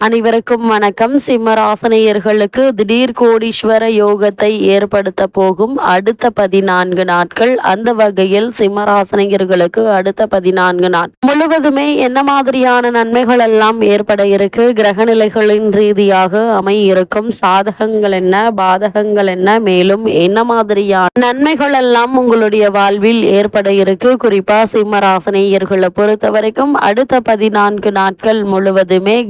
அனைவருக்கும் வணக்கம். சிம்மராசனையர்களுக்கு திடீர் கோடீஸ்வர யோகத்தை ஏற்படுத்த போகும் அடுத்த பதினான்கு நாட்கள். அந்த வகையில் சிம்மராசனையர்களுக்கு அடுத்த பதினான்கு நாள். முழுவதுமே என்ன மாதிரியான நன்மைகள் எல்லாம் ஏற்பட இருக்கு? கிரக நிலைகளின் ரீதியாக அமையிருக்கும் சாதகங்கள் என்ன? பாதகங்கள் என்ன? மேலும் என்ன மாதிரியான நன்மைகள் எல்லாம் உங்களுடைய வாழ்வில் ஏற்பட இருக்கு? குறிப்பா சிம்மராசனையர்களை பொறுத்த வரைக்கும் அடுத்த பதினான்கு நாட்கள் முழுவதுமே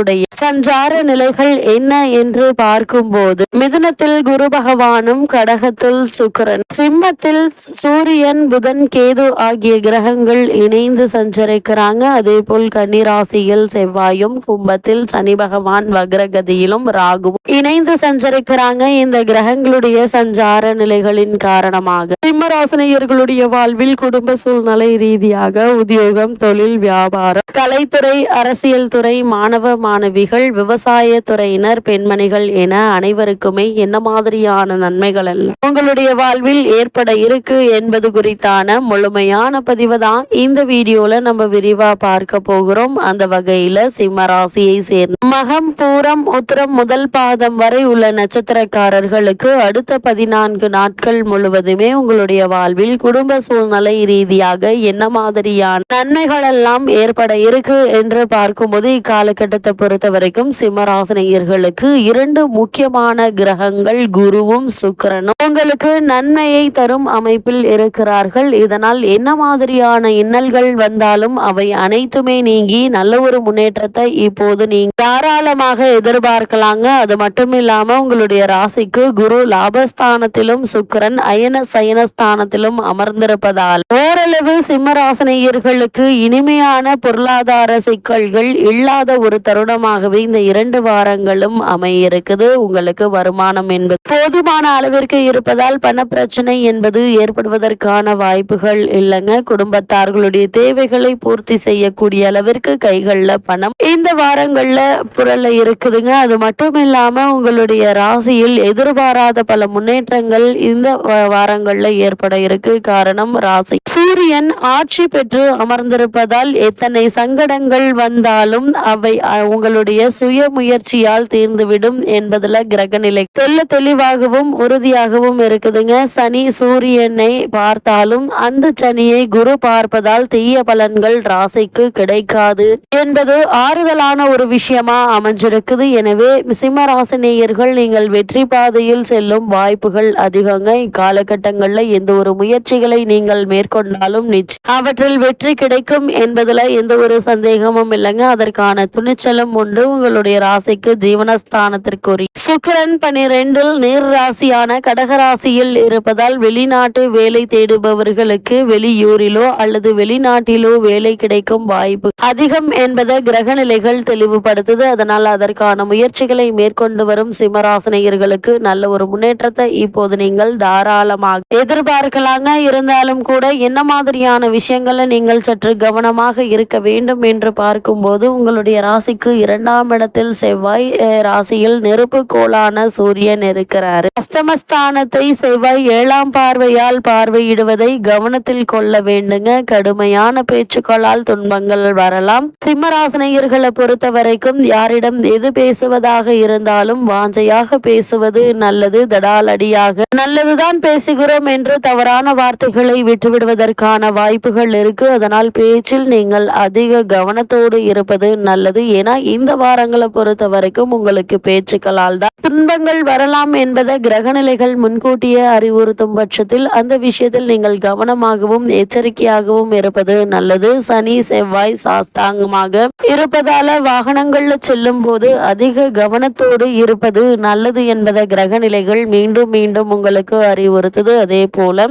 கிரகங்களுடைய சஞ்சார நிலைகள் என்ன என்று பார்க்கும்போது மிதுனத்தில் குரு பகவானும் கடகத்தில் சுக்கரன் சிம்மத்தில் சூரியன் புதன் கேது ஆகிய கிரகங்கள் இணைந்து சஞ்சரிக்கிறாங்க. அதே போல் கன்னிராசியில் செவ்வாயும் கும்பத்தில் சனி பகவான் வக்ரகதியிலும் ராகுவும் இணைந்து சஞ்சரிக்கிறாங்க. இந்த கிரகங்களுடைய சஞ்சார நிலைகளின் காரணமாக சிம்மராசனியர்களுடைய வாழ்வில் குடும்ப சூழ்நிலை ரீதியாக உத்தியோகம் தொழில் வியாபாரம் கலைத்துறை அரசியல் துறை மாணவ மாணவிகள் விவசாய துறையினர் பெண்மணிகள் என அனைவருக்குமே என்ன மாதிரியான நன்மைகள் எல்லாம் உங்களுடைய வாழ்வில் ஏற்பட இருக்கு என்பது குறித்தான முழுமையான பதிவு தான் இந்த வீடியோல நம்ம விரிவா பார்க்க போகிறோம். அந்த வகையில சிம்ம ராசியை சேர்ந்த மகம் பூரம் உத்திரம் முதல் பாதம் வரை உள்ள நட்சத்திரக்காரர்களுக்கு அடுத்த பதினான்கு நாட்கள் முழுவதுமே உங்களுடைய வாழ்வில் குடும்ப சூழ்நிலை ரீதியாக என்ன மாதிரியான நன்மைகள் எல்லாம் ஏற்பட இருக்கு என்று பார்க்கும்போது இக்காலகட்டத்தை பொறுத்த வரைக்கும் சிம்மராசினியர்களுக்கு இரண்டு முக்கியமான கிரகங்கள் குருவும் சுக்கரனும். உங்களுக்கு நன்மையை தரும் அமைப்பில் இருக்கிறார்கள். இதனால் என்ன மாதிரியான இன்னல்கள் வந்தாலும் அவை அனைத்துமே நீங்கி நல்ல ஒரு முன்னேற்றத்தை இப்போது நீங்க தாராளமாக எதிர்பார்க்கலாங்க. அது மட்டும் இல்லாம உங்களுடைய ராசிக்கு குரு லாபஸ்தானத்திலும் சுக்கரன் அயன சயனஸ்தானத்திலும் அமர்ந்திருப்பதால் ஓரளவு சிம்மராசனையர்களுக்கு இனிமையான பொருளாதார சிக்கல்கள் இல்லாத ஒரு தருணமாகவே இந்த இரண்டு வாரங்களும் அமையிருக்குது. உங்களுக்கு வருமானம் என்பது போதுமான அளவிற்கு இருப்பதால் பண பிரச்சனை என்பது ஏற்படுவதற்கான வாய்ப்புகள் இல்லைங்க. குடும்பத்தார்களுடைய தேவைகளை பூர்த்தி செய்யக்கூடிய அளவிற்கு கைகள்ல பணம் இந்த வாரங்கள்ல புரல்ல இருக்குதுங்க. அது மட்டும் இல்லாம உங்களுடைய ராசியில் எதிர்பாராத பல முன்னேற்றங்கள் இந்த வாரங்களில் வாரங்கள்ல ஏற்பட இருக்கு. காரணம் ராசி. சூரியன் ஆட்சி பெற்று அமர்ந்திருப்பதால் எத்தனை சங்கடங்கள் வந்தாலும் அவை உங்களுடைய சுய முயற்சியால் தீர்ந்துவிடும் என்பதுல கிரகநிலை. தெல்ல தெளிவாகவும் உறுதியாகவும் இருக்குதுங்க. சனி சூரியனை பார்த்தாலும் அந்த சனியை குரு பார்ப்பதால் தீய பலன்கள் ராசிக்கு கிடைக்காது என்பது ஆறுதலான ஒரு விஷயமா அமைஞ்சிருக்குது. எனவே சிம்ம ராசினேயர்கள் நீங்கள் வெற்றி பாதையில் செல்லும் வாய்ப்புகள் அதிகங்க. இக்காலகட்டங்கள்ல எந்த ஒரு முயற்சிகளை நீங்கள் மேற்கொண்டாலும் அவற்றில் வெற்றி கிடைக்கும் என்பதுல எந்த ஒரு சந்தேகமும் இல்லைங்க. அதற்கான துணிச்சலும் உண்டு. உங்களுடைய ராசிக்கு ஜீவனஸ்தானத்திற்குரிய சுக்கரன் பனிரெண்டில் நீர் ராசியான கடகராசியில் இருப்பதால் வெளிநாட்டு வேலை தேடுபவர்களுக்கு வெளியூரிலோ அல்லது வெளிநாட்டிலோ வேலை கிடைக்கும் வாய்ப்பு அதிகம் என்பதை கிரகநிலைகள் தெளிவுபடுத்துது. அதனால் அதற்கான முயற்சிகளை மேற்கொண்டு வரும் சிம்மராசனையர்களுக்கு நல்ல ஒரு முன்னேற்றத்தை இப்போது நீங்கள் தாராளமாக எதிர்பார்க்கலாங்க. இருந்தாலும் கூட என்ன மாதிரியான விஷயங்களை நீங்கள் சற்று கவனமாக இருக்க வேண்டும் என்று பார்க்கும்போது உங்களுடைய ராசிக்கு இரண்டாம் இடத்தில் செவ்வாய் ராசியில் நெருப்பு கோளான சூரியன் இருக்கிறாரு. அஷ்டமஸ்தானத்தை செவ்வாய் ஏழாம் பார்வையால் பார்வையிடுவதை கவனத்தில் கொள்ள வேண்டுங்க. கடுமையான பேச்சுக்களால் துன்பங்கள் வரலாம். சிம்மராசனையர்களை பொறுத்த வரைக்கும் யாரிடம் எது பேசுவதாக இருந்தாலும் வாஞ்சையாக பேசுவது நல்லது தடாலடியாக. நல்லதுதான் பேசுகிறோம் என்று தவறான வார்த்தைகளை விட்டுவிடுவதற்கான வாய்ப்புகள் இருக்கு. அதனால் பேச்சில் நீங்கள் அதிக கவனத்தோடு இருப்பது நல்லது. ஏன்னா இந்த வாரங்களை பொறுத்த வரைக்கும் உங்களுக்கு பேச்சுக்களால் தான் துன்பங்கள் வரலாம் என்பதை கிரகநிலைகள் முன்கூட்டியே அறிவுறுத்தும் பட்சத்தில் அந்த விஷயத்தில் நீங்கள் கவனமாகவும் எச்சரிக்கையாகவும் இருப்பது நல்லது. சனி செவ்வாய் சாஸ்தாங்கமாக இருப்பதால வாகனங்கள்ல செல்லும் போது அதிக கவனத்தோடு இருப்பது நல்லது என்பதை கிரகநிலைகள் மீண்டும் மீண்டும் உங்களுக்கு அறிவுறுத்துது. அதே போல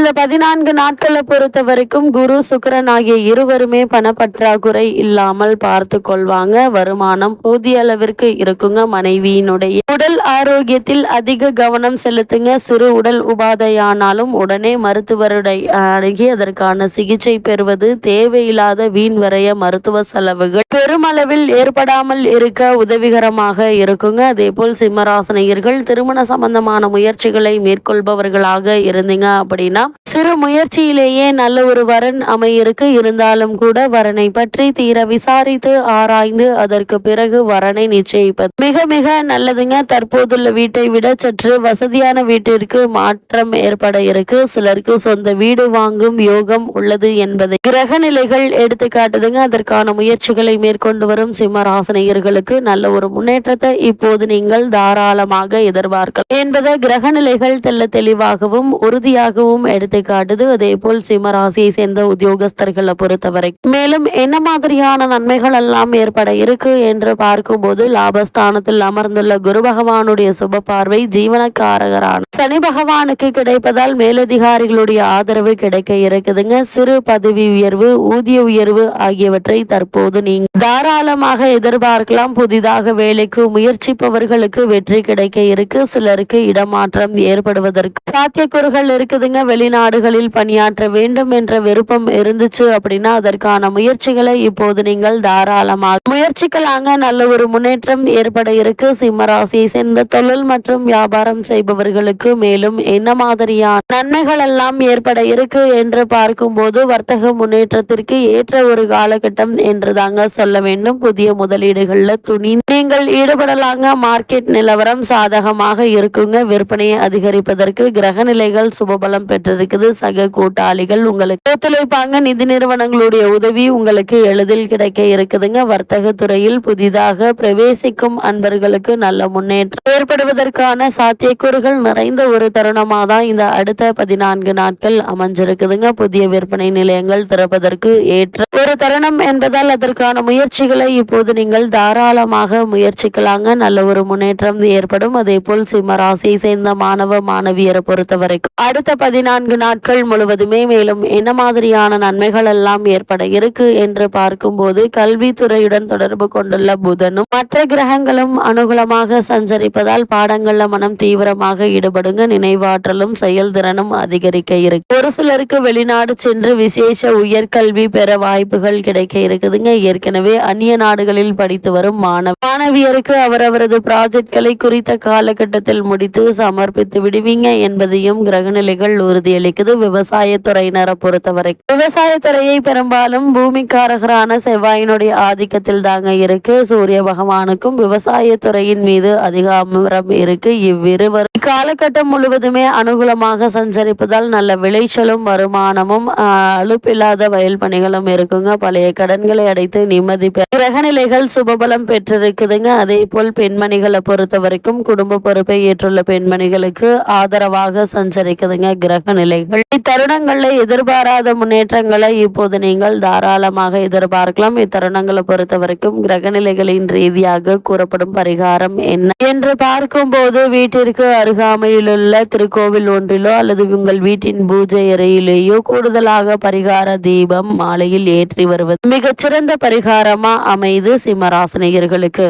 இந்த பதினான்கு நாட்களை பொறுத்த வரைக்கும் குரு சுக்கிரன் ஆகிய இருவருமே பணப்பற்றாக்குறை இல்லாமல் பார்த்து கொள்வாங்க. வருமானம் போதிய அளவிற்கு இருக்குங்க மனைவியினுடைய. உடல் ஆரோக்கியத்தில் அதிக கவனம் செலுத்துங்க. சிறு உடல் உபாதையானாலும் உடனே மருத்துவருடைய அணுகி அதற்கான சிகிச்சை பெறுவது தேவையில்லாத வீண் வரைய மருத்துவ செலவுகள். பெருமளவில் ஏற்படாமல் இருக்க உதவிகரமாக இருக்குங்க. அதே போல் சிம்மராசனையர்கள் திருமண சம்பந்தமான முயற்சிகளை மேற்கொள்பவர்களாக இருந்தீங்க அப்படின்னா பார்க்கலாம். சிறு முயற்சியிலேயே நல்ல ஒரு வரன் அமையிருக்கு இருந்தாலும் கூட வரனை பற்றி தீர விசாரித்து ஆராய்ந்து அதற்கு பிறகு வரனை நிச்சயிப்பது. மிக மிக நல்லதுங்க. தற்போதுள்ள வீட்டை விட சற்று வசதியான வீட்டிற்கு மாற்றம் ஏற்பட இருக்கு. சிலருக்கு சொந்த வீடு வாங்கும் யோகம் உள்ளது என்பதை. கிரக நிலைகள் எடுத்து காட்டுதுங்க. அதற்கான முயற்சிகளை மேற்கொண்டு வரும் சிம்மராசனையர்களுக்கு நல்ல ஒரு முன்னேற்றத்தை இப்போது நீங்கள் தாராளமாக எதிர்பார்க்கலாம். என்பதை கிரக நிலைகள் தெல்ல தெளிவாகவும் உறுதியாகவும் எடுத்து காட்டுது அதே போல் சிம்ம ராசியை சேர்ந்த உத்தியோகஸ்தர்களை பொறுத்தவரை மேலும் என்ன மாதிரியான நன்மைகள் எல்லாம் ஏற்பட இருக்கு என்று பார்க்கும்போது லாபஸ்தானத்தில் அமர்ந்துள்ள குரு பகவானுடைய சுப பார்வை ஜீவனக்காரகரான சனி பகவானுக்கு கிடைப்பதால் மேலதிகாரிகளுடைய ஆதரவு கிடைக்க இருக்குதுங்க. சிறு பதவி உயர்வு ஊதிய உயர்வு ஆகியவற்றை தற்போது நீங்க தாராளமாக எதிர்பார்க்கலாம். புதிதாக வேலைக்கு முயற்சிப்பவர்களுக்கு வெற்றி கிடைக்க இருக்கு. சிலருக்கு இடமாற்றம் ஏற்படுவதற்கு சாத்தியக்கூறுகள் இருக்குதுங்க. வெளி வெளிநாடுகளில் பணியாற்ற வேண்டும் என்ற விருப்பம் இருந்துச்சு அப்படின்னா அதற்கான முயற்சிகளை இப்போது நீங்கள் தாராளமாக முயற்சிக்கலாங்க. நல்ல ஒரு முன்னேற்றம் ஏற்பட இருக்கு. சிம்மராசியை சேர்ந்த தொழில் மற்றும் வியாபாரம் செய்பவர்களுக்கு மேலும் என்ன மாதிரியான நன்மைகள் எல்லாம் ஏற்பட இருக்கு என்று பார்க்கும்போது வர்த்தக முன்னேற்றத்திற்கு ஏற்ற ஒரு காலகட்டம் என்று தாங்க சொல்ல வேண்டும். புதிய முதலீடுகள்ல துணி நீங்கள் ஈடுபடலாங்க. மார்க்கெட் நிலவரம் சாதகமாக இருக்குங்க. விற்பனையை அதிகரிப்பதற்கு கிரக நிலைகள் சுபபலம் இருக்குது. சக கூட்டாளிகள் உங்களுக்கு ஒத்துழைப்பாங்க. நிதி நிறுவனங்களுடைய உதவி உங்களுக்கு எளிதில் கிடைக்க இருக்குதுங்க. வர்த்தக துறையில் புதிதாக பிரவேசிக்கும் அன்பர்களுக்கு நல்ல முன்னேற்றம் ஏற்படுவதற்கான சாத்தியக்கூறுகள் நிறைந்த ஒரு தருணமாக தான் இந்த அடுத்த பதினான்கு நாட்கள் அமைஞ்சிருக்குதுங்க. புதிய விற்பனை நிலையங்கள் திறப்பதற்கு ஏற்ற ஒரு தருணம் என்பதால் அதற்கான முயற்சிகளை இப்போது நீங்கள் தாராளமாக முயற்சிக்கலாங்க. நல்ல ஒரு முன்னேற்றம் ஏற்படும். அதே போல் சிம்ம ராசியை சேர்ந்த மாணவ மாணவியரை பொறுத்த வரைக்கும் அடுத்த பதினான்கு நாட்கள் முழுவதுமே மேலும் என்ன மாதிரியான நன்மைகள் எல்லாம் ஏற்பட இருக்கு என்று பார்க்கும்போது கல்வித்துறையுடன் தொடர்பு கொண்டுள்ள புதனும் மற்ற கிரகங்களும் அனுகூலமாக சஞ்சரிப்பதால் பாடங்கள்ல மனம் தீவிரமாக ஈடுபடுங்க நினைவாற்றலும் செயல்திறனும் அதிகரிக்க இருக்கு. ஒரு சிலருக்கு வெளிநாடு சென்று விசேஷ உயர்கல்வி பெற வாய்ப்புகள் கிடைக்க இருக்குதுங்க. ஏற்கனவே அந்நிய நாடுகளில் படித்து வரும் மாணவ மாணவியருக்கு அவரவரது ப்ராஜெக்ட்களை குறித்த காலகட்டத்தில் முடித்து சமர்ப்பித்து விடுவீங்க என்பதையும் கிரகநிலைகள் உறுதி உறுதியளிக்குது விவசாயத்துறையினரை பொறுத்தவரை விவசாயத்துறையை பெரும்பாலும் பூமிக்காரகரான செவ்வாயினுடைய ஆதிக்கத்தில் தாங்க இருக்கு. சூரிய பகவானுக்கும் விவசாயத்துறையின் மீது அதிகாரம் இருக்கு. இவ்விருவர் காலகட்டம் முழுவதுமே அனுகூலமாக சஞ்சரிப்பதால் நல்ல விளைச்சலும் வருமானமும் அலுப்பில்லாத வயல் பணிகளும் இருக்குங்க. பழைய கடன்களை அடைத்து நிம்மதி கிரகநிலைகள் சுபபலம் பெற்றிருக்குதுங்க. அதே போல் பெண்மணிகளை பொறுத்த வரைக்கும் குடும்ப பொறுப்பை ஏற்றுள்ள பெண்மணிகளுக்கு ஆதரவாக சஞ்சரிக்குதுங்க. கிரக நிலைகள் இத்தருணங்கள்ல எதிர்பாராத முன்னேற்றங்களை இப்போது நீங்கள் தாராளமாக எதிர்பார்க்கலாம். இத்தருணங்களை பொறுத்த வரைக்கும் கிரகநிலைகளின் ரீதியாக கூறப்படும் பரிகாரம் என்ன? என்று பார்க்கும்போது வீட்டிற்கு அருகாமையிலுள்ள திருக்கோவில் ஒன்றிலோ அல்லது உங்கள் வீட்டின் பூஜை அறையிலேயோ கூடுதலாக பரிகார தீபம் மாலையில் ஏற்றி வருவது மிகச்சிறந்த பரிகாரமா அமைது சிம்மராசனியர்களுக்கு.